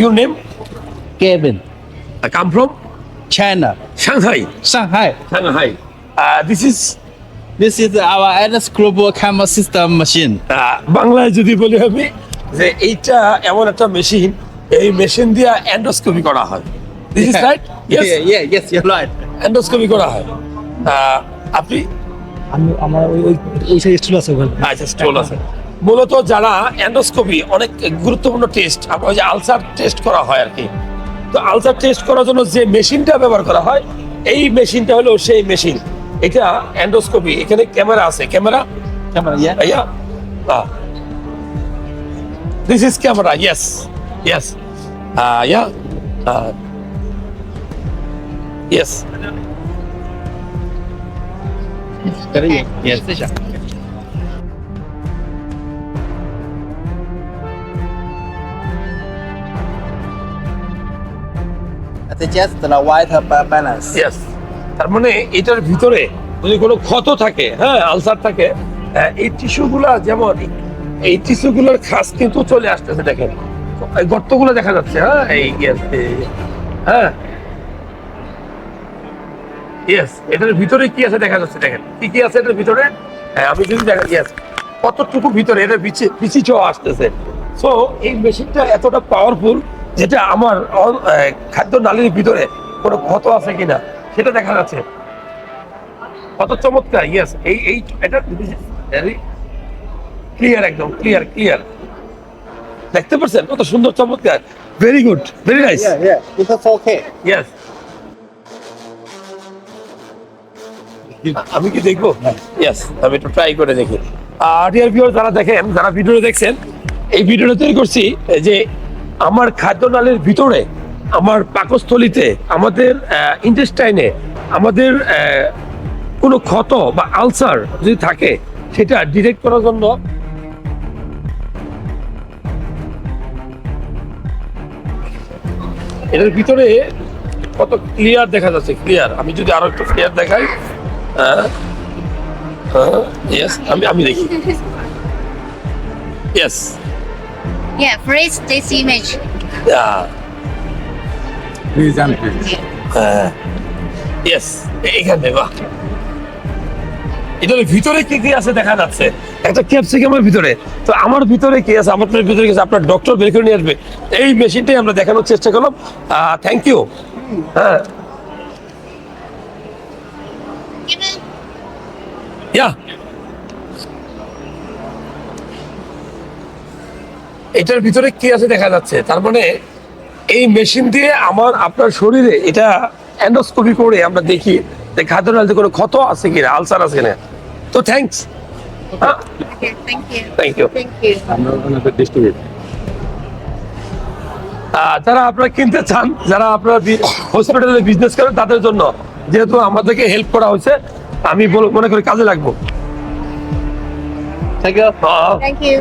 Your name Kevin, come from China, Shanghai Shanghai. Shanghai this is This is our Atlas Global Camera System machine. বাংলায় যদি বলি আমি যে এইটা এমন একটা মেশিন এই মেশিন দিয়ে অ্যান্ডোস্কোপি করা হয়। This is right Yeah, yeah, yes, you're right. Endoscopy করা হয়। আহ, আপনি? আমি আমার ওই ওই সাইড স্টুল আছে ওখানে। আচ্ছা স্টোল আছে। মূলত যারা অ্যান্ডোস্কোপি অনেক গুরুত্বপূর্ণ টেস্ট আপনার যে আলসার টেস্ট করা হয় আর কি তো আলসার টেস্ট করার জন্য যে মেশিনটা ব্যবহার করা হয় এই মেশিনটা হলো সেই মেশিন এটা অ্যান্ডোস্কোপি এখানে ক্যামেরা আছে camera is camera. Yes. Yes. Uh, yeah. Uh, yes. Yes, মানে এটার ভিতরে যদি কোনো ক্ষত থাকে হ্যাঁ আলসার থাকে এই টিস্যুগুলা যেমন, এই টিস্যুগুলোর খাস কিন্তু চলে আসতেছে, দেখেন। এই গর্তগুলো দেখা যাচ্ছে হ্যাঁ এই হ্যাঁ। ইয়েস এটার ভিতরে কি আছে দেখা যাচ্ছে, দেখেন। কি কি আছে এটার ভিতরে? হ্যাঁ আমি যদি দেখা ইয়েস কতটুকু ভিতরে এটা বিচি আসতেছে। সো এই মেশিনটা এতটা পাওয়ারফুল যেটা আমার খাদ্য নালীর ভিতরে কোনো ক্ষত আছে কিনা সেটা দেখা যাচ্ছে। কত চমৎকার ইয়েস এই এই এটা ক্লিয়ার একদম ক্লিয়ার ক্লিয়ার দেখতে পাচ্ছেন? কত সুন্দর চমৎকার। Very good very nice Yeah, yeah. It's a 4K. Yes আমি কি দেখব? ইয়েস আমি একটু ট্রাই করে দেখি। আর ডিয়ার ভিউয়ার যারা দেখেন যারা ভিডিও দেখছেন এই ভিডিওটা তৈরি করছি যে আমার খাদ্য নালীর ভিতরে, আমার পাকস্থলিতে, আমাদের ইন্টেস্টাইনে আমাদের কোনো ক্ষত বা আলসার যদি থাকে, সেটা ডিটেক্ট করার জন্য এটার ভিতরে কত ক্লিয়ার দেখা যাচ্ছে ক্লিয়ার আমি যদি আরও একটু ক্লিয়ার দেখাই আমি আমি দেখি। Yes Yeah, freeze this image. Yeah. Please and please. Yes এখানে বাহ। এটার ভিতরে কি কি আছে দেখা যাচ্ছে? একটা ক্যাপসিকামের ভিতরে। তো আমার ভিতরে কি আছে? আমার ভিতরে কি আছে? আপনার ডক্টর বের করে নিয়ে আসবে। এই মেশিনটাই আমরা দেখানোর চেষ্টা করলাম। থ্যাংক ইউ হ্যাঁ। ইয়া এটার ভিতরে কি আছে দেখা যাচ্ছে? তার মানে এই মেশিন দিয়ে আমার আপনার শরীরে এটা এন্ডোস্কোপি করে আমরা দেখি যে খাদ্য নালীতে কোনো ক্ষত আছে কিনা আলসার আছে কিনা। তো you. থ্যাংক ইউ যারা আপনারা কিনতে চান যারা আপনারা হসপিটালে বিজনেস করেন তাদের জন্য যেহেতু আমাদেরকে হেল্প করা হয়েছে আমি মনে করি কাজে লাগবো। Thank you.